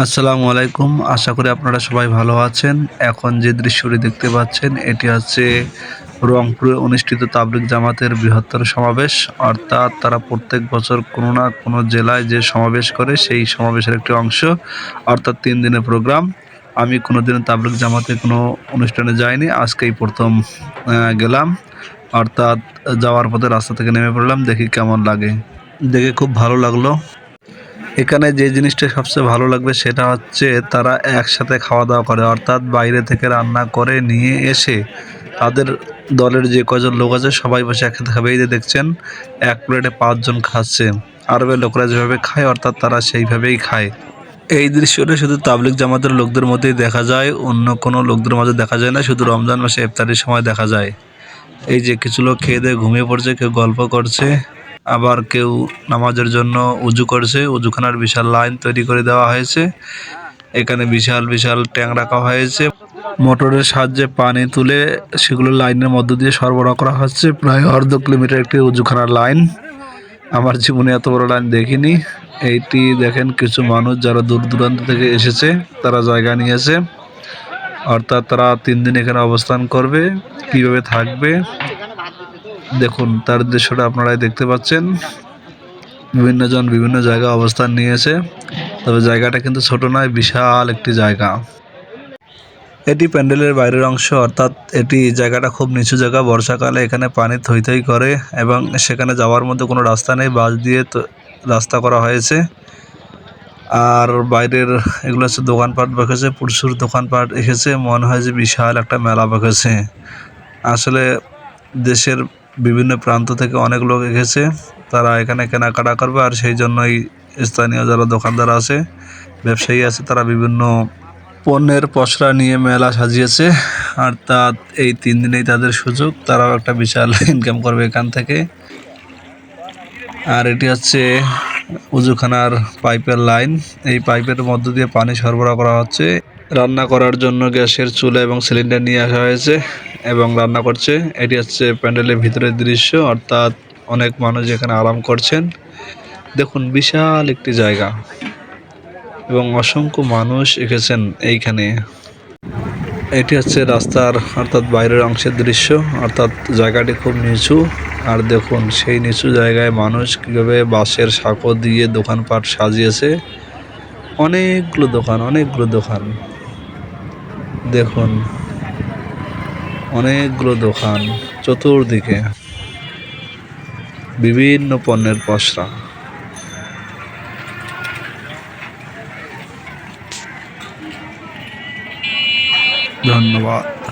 আসসালামু আলাইকুম। আশা করি আপনারা সবাই ভালো আছেন। এখন যে দৃশ্যটি দেখতে পাচ্ছেন, এটি হচ্ছে রংপুরে অনুষ্ঠিত তাবলিক জামাতের বৃহত্তর সমাবেশ। অর্থাৎ তারা প্রত্যেক বছর কোনো না কোনো জেলায় যে সমাবেশ করে, সেই সমাবেশের একটি অংশ, অর্থাৎ তিন দিনের প্রোগ্রাম। আমি কোনো দিন তাবলিক জামাতে কোনো অনুষ্ঠানে যাইনি, আজকেই প্রথম গেলাম। অর্থাৎ যাওয়ার পথে রাস্তা থেকে নেমে পড়লাম, দেখি কেমন লাগে। দেখে খুব ভালো লাগল। এখানে যে জিনিসটা সবচেয়ে ভালো লাগবে সেটা হচ্ছে তারা একসাথে খাওয়া দাওয়া করে, অর্থাৎ বাইরে থেকে রান্না করে নিয়ে এসে তাদের দলের যে কজন লোক আছে সবাই বসে একসাথে খাবে। এই যে দেখছেন, এক প্লেটে পাঁচজন খাচ্ছে। আরবের লোকরা যেভাবে খায়, অর্থাৎ তারা সেইভাবেই খায়। এই দৃশ্যটা শুধু তাবলিক জামাতের লোকদের মধ্যেই দেখা যায়, অন্য কোনো লোকদের মাঝে দেখা যায় না, শুধু রমজান মাসে ইফতারির সময় দেখা যায়। এই যে কিছু লোক খেয়ে দিয়ে ঘুমিয়ে পড়ছে, কেউ গল্প করছে। আবার কেউ নামাজের জন্য উজু করছে, উজুখানার বিশাল লাইন তৈরি করে দেওয়া হয়েছে। এখানে বিশাল বিশাল ট্যাং রাখা হয়েছে। মোটরের সাহায্যে পানি তুলে সেগুলো লাইনের মধ্য দিয়ে সরবরাহ করা হচ্ছে। প্রায় অর্ধ কিলোমিটার একটি উজুখানার লাইন। আমার জীবনে এত বড় লাইন দেখিনি। এইটি দেখেন কিছু মানুষ যারা দূর দূরান্ত থেকে এসেছে, তারা জায়গা নিয়েছে। অর্থাৎ তারা তিন দিন এখানে অবস্থান করবে, কীভাবে থাকবে দেখুন, তার দৃশ্যটা আপনারাই দেখতে পাচ্ছেন। বিভিন্ন জন বিভিন্ন জায়গা অবস্থান নিয়েছে। তবে জায়গাটা কিন্তু ছোট নয়, বিশাল একটি জায়গা। এটি প্যান্ডেলের বাইরের অংশ, অর্থাৎ এটি জায়গাটা খুব নিচু জায়গা। বর্ষাকালে এখানে পানি থই থই করে এবং সেখানে যাওয়ার মতো কোনো রাস্তা নেই। বাস দিয়ে রাস্তা করা হয়েছে। আর বাইরের এগুলো হচ্ছে দোকানপাট বসেছে, প্রচুর দোকানপাট এসেছে। মনে হয় যে বিশাল একটা মেলা বসেছে। আসলে দেশের বিভিন্ন প্রান্ত থেকে অনেক লোক এসেছে। তারা এখানে কেনাকাটা করবে আর সেই জন্যই স্থানীয় যারা দোকানদার আছে, ব্যবসায়ী আছে, তারা বিভিন্ন পণ্যের পসরা নিয়ে মেলা সাজিয়েছে। আর তা এই তিন দিনেই তাদের সুযোগ, তারাও একটা বিশাল ইনকাম করবে এখান থেকে। আর এটি হচ্ছে উজুখানার পাইপের লাইন। এই পাইপের মধ্য দিয়ে পানি সরবরাহ করা হচ্ছে। রান্না করার জন্য গ্যাসের চুলা এবং সিলিন্ডার নিয়ে আসা হয়েছে। এবং রান্না করছে। এটি হচ্ছে প্যান্ডেলের ভিতরের দৃশ্য, অর্থাৎ অনেক মানুষ এখানে আরাম করছেন। দেখুন, বিশাল একটি জায়গা এবং অসংখ্য মানুষ এসেছেন এইখানে। এটি হচ্ছে রাস্তার, অর্থাৎ বাইরের অংশের দৃশ্য, অর্থাৎ জায়গাটি খুব নিচু। আর দেখুন, সেই নিচু জায়গায় মানুষ কীভাবে বাঁশের সাঁকো দিয়ে দোকানপাট সাজিয়েছে। অনেকগুলো দোকান অনেকগুলো দোকান। দেখুন অনেকগুলো দোকান চতুর্দিকে বিভিন্ন পণ্যের পসরা। ধন্যবাদ।